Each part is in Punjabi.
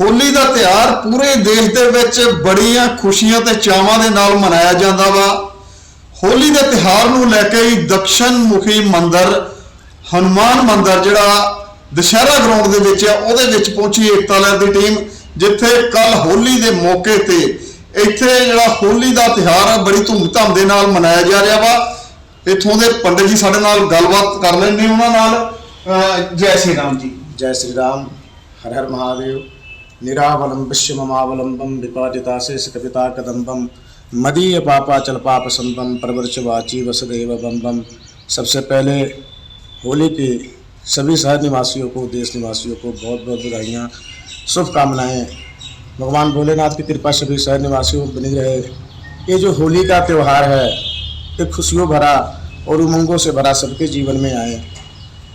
ਹੋਲੀ ਦਾ ਤਿਉਹਾਰ ਪੂਰੇ ਦੇਸ਼ ਦੇ ਵਿੱਚ ਬੜੀਆਂ ਖੁਸ਼ੀਆਂ ਤੇ ਚਾਵਾਂ ਦੇ ਨਾਲ ਮਨਾਇਆ ਜਾਂਦਾ ਵਾ। ਹੋਲੀ ਦੇ ਤਿਉਹਾਰ ਨੂੰ ਲੈ ਕੇ ਹੀ ਦਕਸ਼ਨ ਮੁਖੀ ਮੰਦਰ, ਹਨੂਮਾਨ ਮੰਦਰ ਜਿਹੜਾ ਦੁਸ਼ਹਿਰਾ ਗਰਾਊਂਡ ਦੇ ਵਿੱਚ ਆ, ਉਹਦੇ ਵਿੱਚ ਪਹੁੰਚੀ ਏਕਤਾ ਲਹਿਰ ਦੀ ਟੀਮ, ਜਿੱਥੇ ਕੱਲ ਹੋਲੀ ਦੇ ਮੌਕੇ ਤੇ ਇੱਥੇ ਜਿਹੜਾ ਹੋਲੀ ਦਾ ਤਿਹਾਰ ਆ, ਬੜੀ ਧੂਮਧਾਮ ਦੇ ਨਾਲ ਮਨਾਇਆ ਜਾ ਰਿਹਾ ਵਾ। ਇੱਥੋਂ ਦੇ ਪੰਡਿਤ ਜੀ ਸਾਡੇ ਨਾਲ ਗੱਲਬਾਤ ਕਰ ਲੈਣੇ ਉਹਨਾਂ ਨਾਲ। ਜੈ ਸ਼੍ਰੀ ਰਾਮ ਜੀ। ਜੈ ਸ਼੍ਰੀ ਰਾਮ, ਹਰ ਹਰ ਮਹਾਦੇਵ। महादेव निरावलम विश्वममावलंबम विपादिताशेष कविता कदम्बम मदीय पापा चल पाप संबम प्रवर्ष वाची वसुदेव बम बम सबसे पहले होली के सभी शहर निवासियों को, देश निवासियों को बहुत बहुत बधाइयाँ, शुभकामनाएँ। भगवान भोलेनाथ की कृपा सभी शहर निवासियों को बनी रहे। ये जो होली का त्यौहार है, ये खुशियों भरा और उमंगों से भरा सबके जीवन में आए।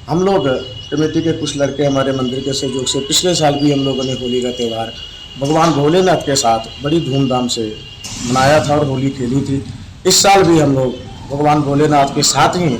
हम लोग कमेटी के कुछ लड़के हमारे मंदिर के सहयोग से पिछले साल भी हम लोगों ने होली का त्यौहार भगवान भोलेनाथ के साथ बड़ी धूमधाम से मनाया था और होली खेली थी। इस साल भी हम लोग भगवान भोलेनाथ के साथ ही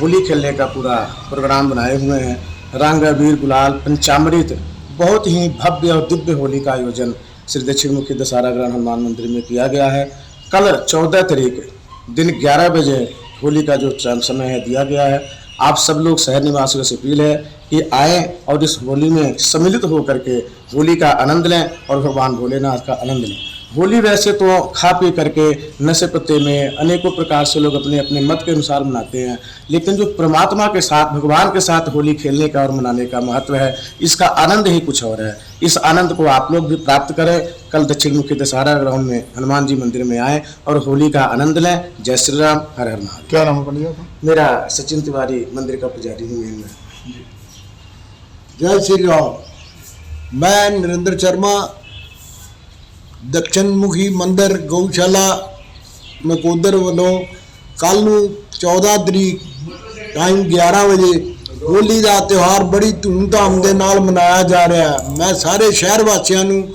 होली खेलने का पूरा प्रोग्राम बनाए हुए हैं। रंग अबीर गुलाल, पंचामृत, बहुत ही भव्य और दिव्य होली का आयोजन श्री दक्षिण मुखी दशहरा ग्रहण हनुमान मंदिर में किया गया है। कल चौदह तारीख दिन 11 बजे होली का जो समय है, दिया गया है। आप सब लोग शहर निवासियों से अपील है कि आएँ और इस होली में सम्मिलित होकर के होली का आनंद लें और भगवान भोलेनाथ का आनंद लें होली वैसे तो खा पी करके नशे पत्ते में अनेकों प्रकार से लोग अपने अपने मत के अनुसार मनाते हैं लेकिन जो परमात्मा के साथ भगवान के साथ होली खेलने का और मनाने का महत्व है इसका आनंद ही कुछ और है। इस आनंद को आप लोग भी प्राप्त करें। कल दक्षिण मुखी दशहरा ग्राउंड में हनुमान जी मंदिर में आए और होली का आनंद लें। जय श्री राम हर हर महा क्या नाम मेरा सचिन तिवारी मंदिर का पुजारी हूँ जय श्री राम। मैं नरेंद्र शर्मा ਸ਼ਰਮਾ ਦਕਸ਼ਨ ਮੁਖੀ ਮੰਦਿਰ ਗਊਸ਼ਾਲਾ ਨਕੋਦਰ ਵੱਲੋਂ ਕੱਲ ਨੂੰ 14 ਤਰੀਕ ਟਾਈਮ 11 ਵਜੇ ਹੋਲੀ ਦਾ ਤਿਉਹਾਰ ਬੜੀ ਧੂਮਧਾਮ ਦੇ ਨਾਲ ਮਨਾਇਆ ਜਾ ਰਿਹਾ ਹੈ। ਮੈਂ ਸਾਰੇ ਸ਼ਹਿਰ ਵਾਸੀਆਂ ਨੂੰ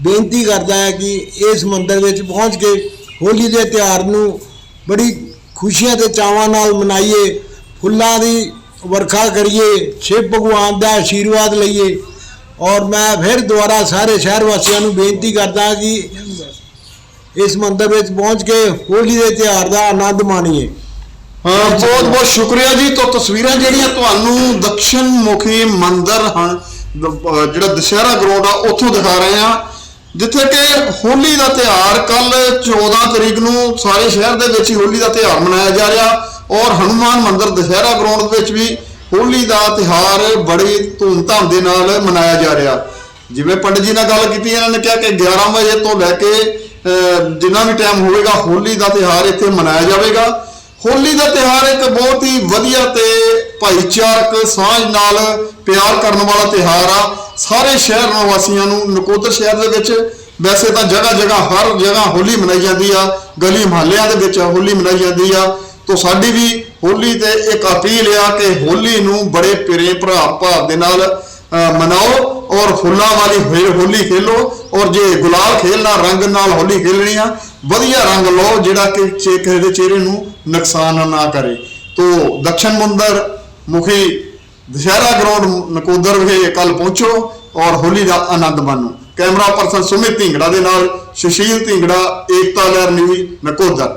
ਬੇਨਤੀ ਕਰਦਾ ਹਾਂ ਕਿ ਇਸ ਮੰਦਰ ਵਿੱਚ ਪਹੁੰਚ ਕੇ ਹੋਲੀ ਦੇ ਤਿਉਹਾਰ ਨੂੰ ਬੜੀ ਖੁਸ਼ੀਆਂ ਤੇ ਚਾਵਾਂ ਨਾਲ ਮਨਾਈਏ, ਫੁੱਲਾਂ ਦੀ ਵਰਖਾ ਕਰੀਏ, ਸ਼ਿਵ ਭਗਵਾਨ ਦਾ ਆਸ਼ੀਰਵਾਦ ਲਈਏ। ਔਰ ਮੈਂ ਫਿਰ ਦੁਬਾਰਾ ਸਾਰੇ ਸ਼ਹਿਰ ਵਾਸੀਆਂ ਨੂੰ ਬੇਨਤੀ ਕਰਦਾ ਕਿ ਇਸ ਮੰਦਿਰ ਵਿੱਚ ਪਹੁੰਚ ਕੇ ਹੋਲੀ ਦੇ ਤਿਉਹਾਰ ਦਾ ਆਨੰਦ ਮਾਣੀਏ। ਹਾਂ ਬਹੁਤ ਬਹੁਤ ਸ਼ੁਕਰੀਆ ਜੀ। ਤੋਂ ਤਸਵੀਰਾਂ ਜਿਹੜੀਆਂ ਤੁਹਾਨੂੰ ਦਕਸ਼ਨ ਮੁਖੀ ਮੰਦਿਰ ਹਨ ਜਿਹੜਾ ਦੁਸ਼ਹਿਰਾ ਗਰਾਊਂਡ ਆ ਉੱਥੋਂ ਦਿਖਾ ਰਹੇ ਆ ਜਿੱਥੇ ਕਿ ਹੋਲੀ ਦਾ ਤਿਉਹਾਰ ਕੱਲ 14 ਤਰੀਕ ਨੂੰ ਸਾਰੇ ਸ਼ਹਿਰ ਦੇ ਵਿੱਚ ਹੋਲੀ ਦਾ ਤਿਉਹਾਰ ਮਨਾਇਆ ਜਾ ਰਿਹਾ। ਔਰ ਹਨੂਮਾਨ ਮੰਦਿਰ ਦੁਸ਼ਹਿਰਾ ਗਰਾਊਂਡ ਵਿੱਚ ਵੀ ਹੋਲੀ ਦਾ ਤਿਉਹਾਰ ਬੜੀ ਧੂਮਧਾਮ ਦੇ ਨਾਲ ਮਨਾਇਆ ਜਾ ਰਿਹਾ। ਜਿਵੇਂ ਪੰਡਿਤ ਜੀ ਨਾਲ ਗੱਲ ਕੀਤੀ, ਇਹਨਾਂ ਨੇ ਕਿਹਾ ਕਿ 11 ਵਜੇ ਤੋਂ ਲੈ ਕੇ ਜਿੰਨਾ ਵੀ ਟਾਈਮ ਹੋਵੇਗਾ, ਹੋਲੀ ਦਾ ਤਿਉਹਾਰ ਇੱਥੇ ਮਨਾਇਆ ਜਾਵੇਗਾ। ਹੋਲੀ ਦਾ ਤਿਉਹਾਰ ਇੱਕ ਬਹੁਤ ਹੀ ਵਧੀਆ ਤੇ ਭਾਈਚਾਰਕ, ਸਾਂਝ ਨਾਲ ਪਿਆਰ ਕਰਨ ਵਾਲਾ ਤਿਉਹਾਰ ਆ। ਸਾਰੇ ਸ਼ਹਿਰ ਨਿਵਾਸੀਆਂ ਨੂੰ, ਨਕੋਦਰ ਸ਼ਹਿਰ ਦੇ ਵਿੱਚ ਵੈਸੇ ਤਾਂ ਜਗ੍ਹਾ ਜਗ੍ਹਾ ਹਰ ਜਗ੍ਹਾ ਹੋਲੀ ਮਨਾਈ ਜਾਂਦੀ ਆ। ਗਲੀ ਮੁਹੱਲਿਆਂ ਦੇ ਵਿੱਚ ਹੋਲੀ ਮਨਾਈ ਜਾਂਦੀ ਆ। ਤੋਂ ਸਾਡੀ ਵੀ ਹੋਲੀ ਤੇ ਇੱਕ ਅਪੀਲ ਆ ਕਿ ਹੋਲੀ ਨੂੰ ਬੜੇ ਪਿਰੇ ਭਰਾ ਭਾਵ ਦੇ ਨਾਲ ਮਨਾਓ ਔਰ ਫੁੱਲਾਂ ਵਾਲੀ ਹੋਲੀ ਹੋਲੀ ਖੇਲੋ ਔਰ ਜੇ ਗੁਲਾਲ ਖੇਲਣਾ, ਰੰਗ ਨਾਲ ਹੋਲੀ ਖੇਲਣੀ ਆ, ਵਧੀਆ ਰੰਗ ਲਓ ਜਿਹੜਾ ਕਿ ਕਿਸੇ ਦੇ ਚਿਹਰੇ ਨੂੰ ਨੁਕਸਾਨ ਨਾ ਕਰੇ। ਤੋ ਦਕਸ਼ਨ ਮੰਦਰ, ਮੁਖੀ ਦੁਸ਼ਹਿਰਾ ਗਰਾਊਂਡ ਨਕੋਦਰ ਵਿਖੇ ਕੱਲ ਪਹੁੰਚੋ ਔਰ ਹੋਲੀ ਦਾ ਆਨੰਦ ਮਾਣੋ। ਕੈਮਰਾ ਪਰਸਨ ਸੁਮਿਤ ਢਿੰਗੜਾ ਦੇ ਨਾਲ ਸੁਸ਼ੀਲ ਢਿੰਗੜਾ, ਏਕਤਾ ਲਹਿਰ ਨਿਊਜ਼ ਨਕੋਦਰ।